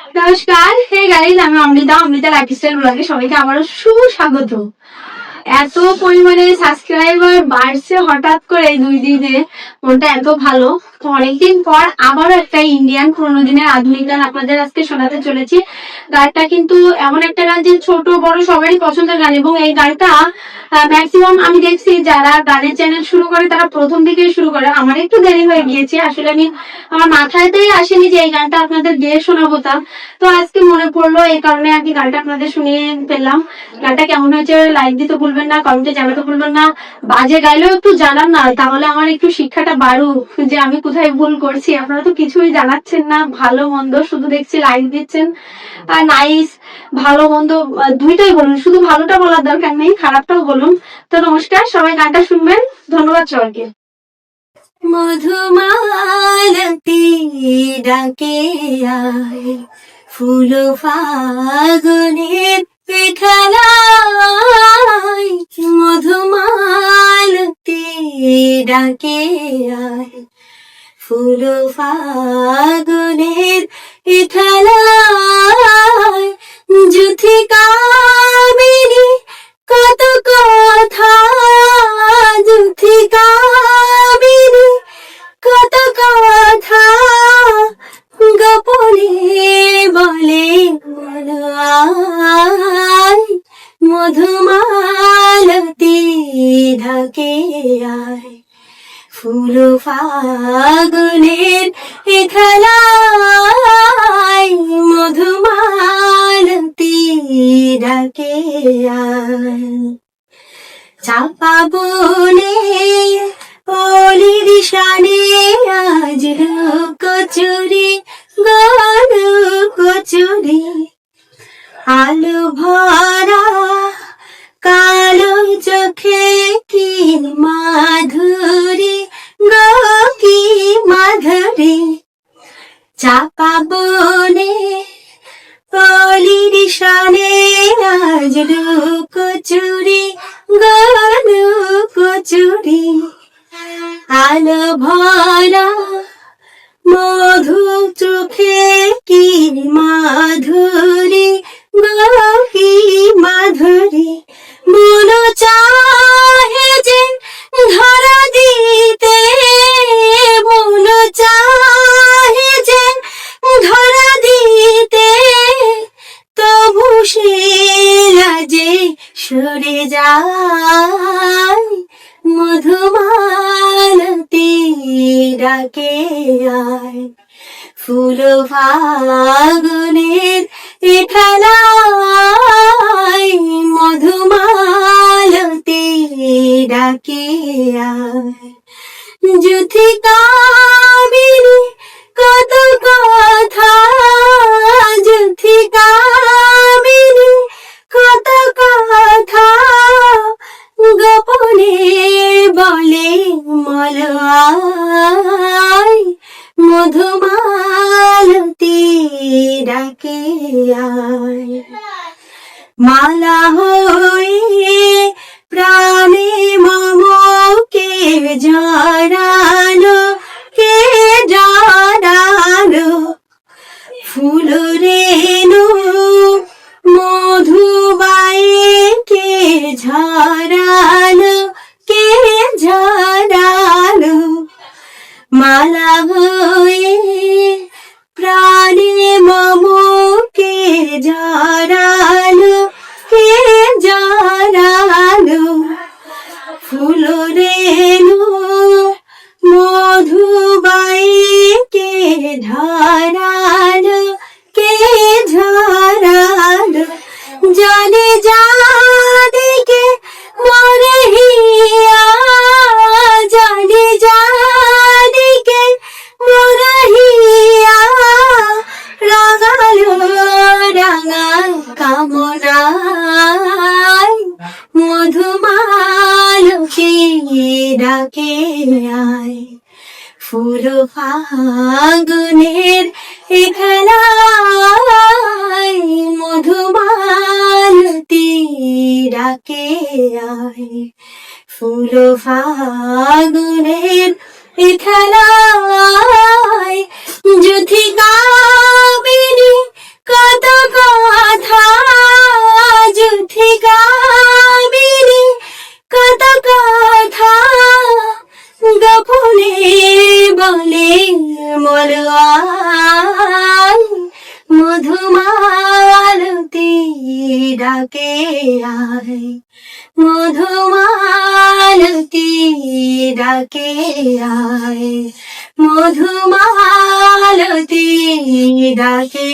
নমস্কার। Hey guys আমি Amrita Amrita lifestyle ব্লগে সবাইকে আবারও সুস্বাগত। এত পরিমাণে সাবস্ক্রাইবার বাড়ছে হঠাৎ করে এই দুই দিনে। মনটা এত ভালো? তো অনেকদিন পর আবারও একটা ইন্ডিয়ান পুরোনো দিনের আধুনিক গান আপনাদের আজকে শোনাতে চলেছি। গানটা কিন্তু এমন একটা গান যে ছোট, বড় সবারই পছন্দের গান এবং এই গানটা ম্যাক্সিমাম আমি দেখছি যারা গানের চ্যানেল শুরু করে তারা প্রথম দিকে শুরু করে। আমার একটু দেরি হয়ে গিয়েছে, আসলে আমি আমার মাথাতেই আসেনি যে এই গানটা আপনাদের গিয়ে শোনাবো তা। তো আজকে মনে পড়ল এই কারণে আর কি গানটা আপনাদের শুনিয়ে পেলাম গানটা কেমন হয়েছে লাইক দিতে ভুলবেন না, কমেন্টে জানাতে ভুলবেন না। বাজে গাইলেও একটু জানান না, তাহলে আমার একটু শিক্ষাটা বাড়ুক যে আমি কোথায় ভুল করছি, আপনারা তো কিছুই জানাচ্ছেন না, ভালো, মন্দ, শুধু দেখছি লাইক দিচ্ছেন। আর নাইস ভালো, মন্দ দুইটাই বলুন, শুধু ভালোটা বলার দরকার নেই, খারাপটাও বলুন। তো নমস্কার, সবাই গানটা শুনবেন, ধন্যবাদ সবাইকে। মধুমালতি ডাকে আয়, ফুল ফাগুনের খেলায় ফাগুনের খেলায় জুথি কামিনী, কত কথা জুথি কামিনী, কত কথা গোপনে বলে মধুমালতি ঢাকে আয়। ফুল ফাগুনের খেলায় ভরা মধু চোখে কি মাধুরী? গো কি মাধুরী, মন চাহে যে ধরা দিতে, মন চাহে যে ধরা দিতে। তবু সে রাজে সরে যায়। মধুমালতি ডাকে আয়। ফুল ফাগুনের খেলায় মধুমালতি ডাকে আয়। যুথি কামিনী, কত কথা, যুথি কামিনী ডাকে মালা হয়ে প্রাণে মমকে জড়ালো কে জড়ালো ফুল রেণু মধুবায়ে কে ঝরালো কে ঝরালো মালা হয়ে প্রাণে মমকে জড়ালো কে জড়ালো ফুল রেণু মধুবাইকে ধরালো, কে ঝরালো জানে জাদিকে মরে হিয়া, জানে জাদিকে মরে হিয়া, রাগালো। রাঙা কামনায় মধুমালকে ডাকে আয়। ফুল ফাগুনের খেলায় মধুমালতি ডাকে আয়। ফুল ফাগুনের খেলায় যুথি কত কথা যুদ্ধে কামিনী কত কথা গোপনে বলে মলওয়াল মধুমালতি ডাকে আয়, মধুমালতি ডাকে আয়। মধুমালতি ডাকে